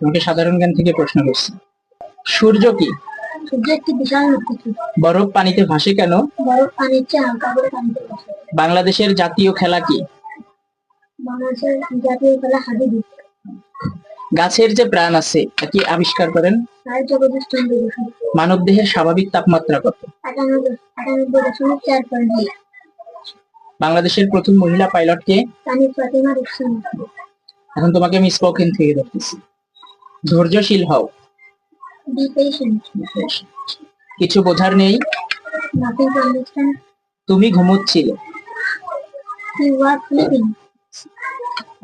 তোমাকে সাধারণ জ্ঞান থেকে প্রশ্ন করছি। সূর্য কি? সূর্য একটি বিশাল নক্ষত্র। বরফ পানিতে ভাসে কেন? বরফ পানির চেয়ে হালকা করে পানিতে বসে বাংলাদেশের জাতীয় খেলা কি? বাংলাদেশের জাতীয় খেলা হাডুডু গাছের যে প্রাণ আছে তা কি আবিষ্কার করেন। মানব দেহের স্বাভাবিক তাপমাত্রা কত? বাংলাদেশের প্রথম মহিলা ফাতিমা রুকসানা এখন তোমাকে আমি স্পোকেন থেকে দেখতেছি। ধৈর্যশীল হও। কিছু বোঝার নেই? তুমি ঘুমোচ্ছিলে।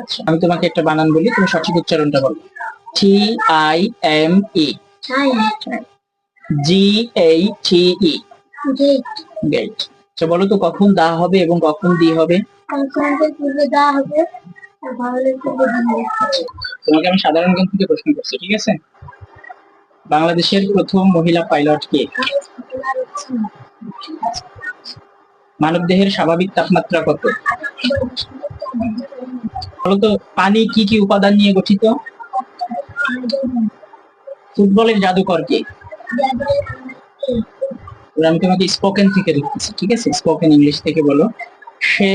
আচ্ছা আমি তোমাকে একটা বানান বলি, তুমি সঠিক উচ্চারণটা বলো। টি আই এম ই জি এই টি ই গেট আচ্ছা বলো তো কখন দা হবে এবং কখন দি হবে হবে? তোমাকে আমি সাধারণ জ্ঞান থেকে প্রশ্ন করছি, ঠিক আছে? বাংলাদেশের প্রথম মহিলা পাইলট কে? ফাতিমা রুকসানা মানব দেহের স্বাভাবিক তাপমাত্রা কত? বলতো, পানি কি কি উপাদান নিয়ে গঠিত? ফুটবলের জাদুকর কে? আমি তোমাকে স্পোকেন থেকে দেখতেছি, ঠিক আছে? স্পোকেন ইংলিশ থেকে বলো। সে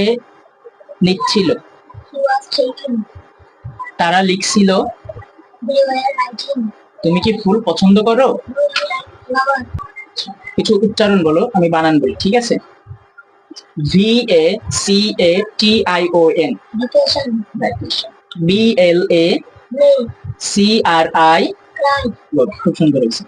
taken. তারা লিখছিল. তুমি কি ফুল পছন্দ করো? কিছু উচ্চারণ বলো আমি বানান বলি ঠিক আছে? V A C A T I O N B L A C R I খুব সুন্দর হয়েছে।